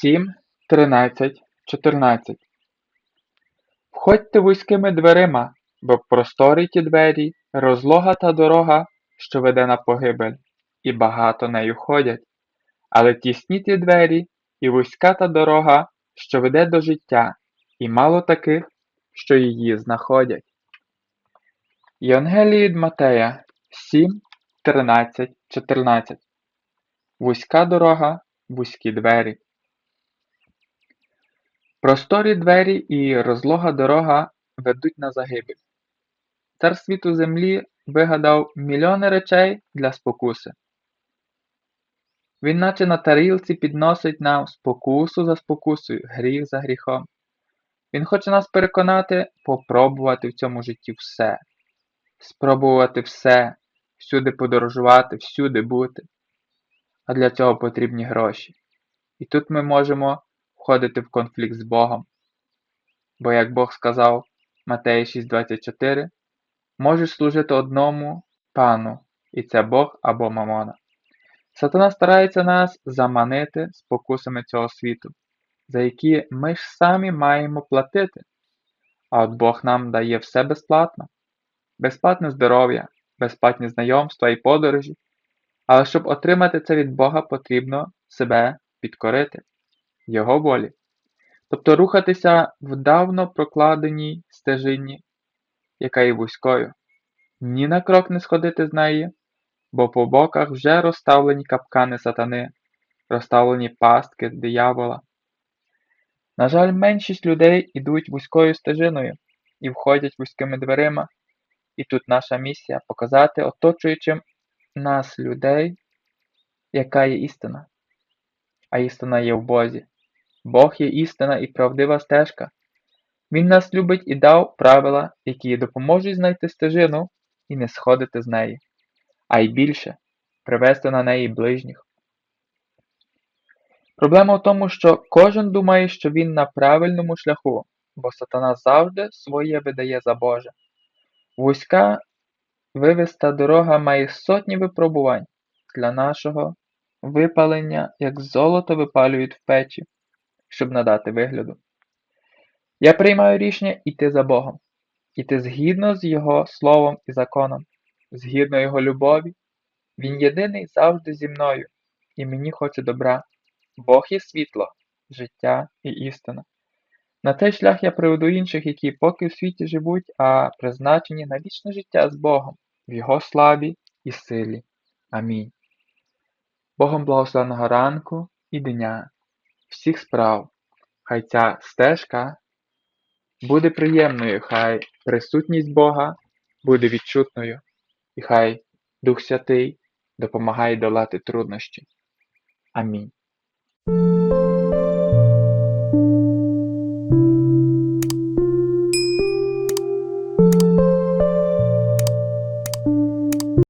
7, 13, 14 Входьте вузькими дверима, бо просторі ті двері, розлога та дорога, що веде на погибель, і багато нею ходять. Але тісні ті двері, і вузька та дорога, що веде до життя, і мало таких, що її знаходять. Євангеліє від Матея 7, 13, 14 Вузька дорога, вузькі двері. Просторі двері і розлога дорога ведуть на загибель. Цар світу землі вигадав мільйони речей для спокуси. Він наче на тарілці підносить нам спокусу за спокусою, гріх за гріхом. Він хоче нас переконати попробувати в цьому житті все, спробувати все, всюди подорожувати, всюди бути. А для цього потрібні гроші. І тут ми можемо входити в конфлікт з Богом. Бо, як Бог сказав Матея 6,24, можеш служити одному пану, і це Бог або Мамона. Сатана старається нас заманити спокусами цього світу, за які ми ж самі маємо платити. А от Бог нам дає все безплатно, безплатне здоров'я, безплатні знайомства і подорожі. Але щоб отримати це від Бога, потрібно себе підкорити, Його волі. Тобто рухатися в давно прокладеній стежині, яка є вузькою, ні на крок не сходити з неї, бо по боках вже розставлені капкани сатани, розставлені пастки диявола. На жаль, меншість людей ідуть вузькою стежиною і входять вузькими дверима, і тут наша місія показати оточуючим нас людей, яка є істина. А істина є в Бозі. Бог є істина і правдива стежка. Він нас любить і дав правила, які допоможуть знайти стежину і не сходити з неї, а й більше привести на неї ближніх. Проблема в тому, що кожен думає, що він на правильному шляху, бо сатана завжди своє видає за Боже. Вузька вивиста дорога має сотні випробувань для нашого випалення, як золото випалюють в печі, щоб надати вигляду. Я приймаю рішення йти за Богом, іти згідно з Його словом і законом, згідно Його любові. Він єдиний завжди зі мною, і мені хоче добра. Бог є світло, життя і істина. На цей шлях я приведу інших, які поки в світі живуть, а призначені на вічне життя з Богом, в Його славі і силі. Амінь. Богом благословеного ранку і дня, всіх справ. Хай ця стежка буде приємною, хай присутність Бога буде відчутною, і хай Дух Святий допомагає долати труднощі. Амінь.